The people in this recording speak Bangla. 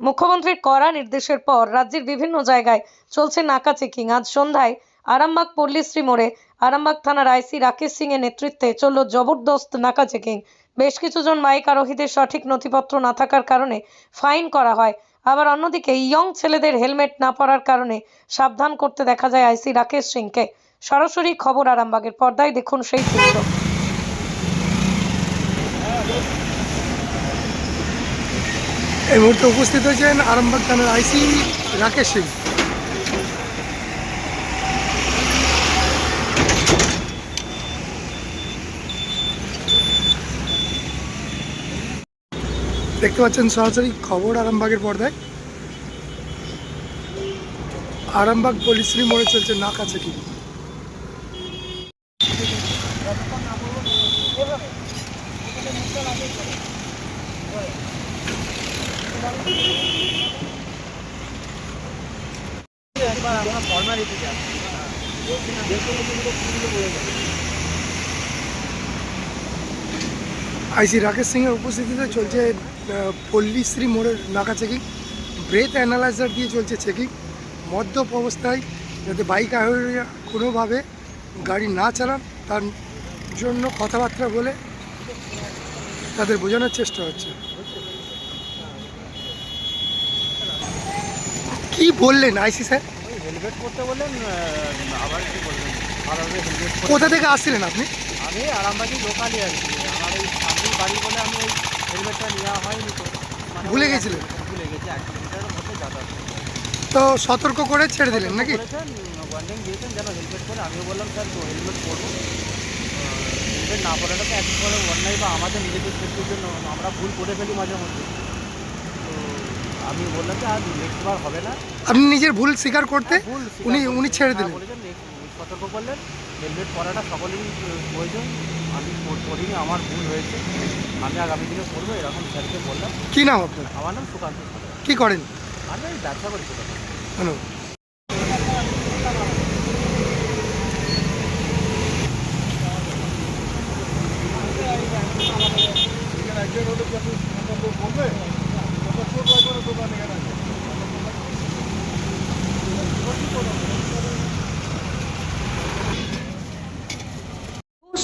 মুখ্যমন্ত্রীর কড়া নির্দেশের পর রাজ্যের বিভিন্ন জায়গায় চলছে নাকা চেকিং। আজ সন্ধ্যায় আরামবাগ পল্লীশ্রী মোড়ে আরামবাগ থানার আইসি রাকেশ সিং এর নেতৃত্বে চলল জবরদস্ত নাকা চেকিং। বেশ কিছুজন বাইক আরোহীদের সঠিক নথিপত্র না থাকার কারণে ফাইন করা হয়। আবার অন্যদিকে ইয়ং ছেলেদের হেলমেট না পরার কারণে সাবধান করতে দেখা যায় আইসি রাকেশ সিংকে। সরাসরি খবর আরামবাগের পর্দায় দেখুন সেই দৃশ্য এই মুহূর্তে উপস্থিত হয়েছেন আরামবাগ থানার আইসি রাকেশ সিং। দেখতে পাচ্ছেন সরাসরি খবর আরামবাগের পর্দায়। আরামবাগ পলিশ্রী মোড়ে চলছে, নাকা চেকিং আইসি রাকেশ সিংয়ের উপস্থিতিতে চলছে পল্লীশ্রী মোড়ের নাকা চেকিং ব্রেথ অ্যানালাইজার দিয়ে চলছে চেকিং মদ্যপ অবস্থায় যাতে বাইক আরোহীরা কোনোভাবে গাড়ি না চালান, তার জন্য কথাবার্তা বলে তাদের বোঝানোর চেষ্টা হচ্ছে। কি বললেন আইসি স্যার? হেলমেট পরতে বললেন আবার কি ভালোভাবে হেলমেট কোথা থেকে আসছিলেন আপনি? আমি আরামবাগি আর কি। আমার এই বাড়ি বলে আমি ওই হেলমেটটা নেওয়া হয়নি তো। মানে ভুলে গেছিলেন? ভুলে গেছি এক কিলোমিটারের মধ্যে যাতায়াত তো সতর্ক করে ছেড়ে দিলেন নাকি? ওয়ার্নিং দিয়েছেন যেন হেলমেট পরে। আমিও বললাম স্যার তো হেলমেট পরবো। হেলমেট না পরাটা তো একেবারে অন্যায় বা আমাদের নিজেদের সেফটির জন্য আমরা ভুল করে ফেলি মাঝে মধ্যে। আমি বললাম যে আর নেক্সট বার হবে না। আপনি নিজের ভুল স্বীকার করতে ভুল স্বীকার উনি করলেন। উনি ছেড়ে হ্যাঁ, দিলেন। বলেছেন, এ- সতর্ক করলেন। হেলমেট পরাটা সকলেরই প্রয়োজন। আমি পর- পরিনি আমার ভুল হয়েছে। আমি আগামী দিনে পড়ব এরকম স্যারকে বললাম। কি নাম আপনার? আমার নাম সুকান্ত সরকার। কি করেন? আমি ওই ব্যবসা করি ছোটো ধন্যবাদ ঘোষ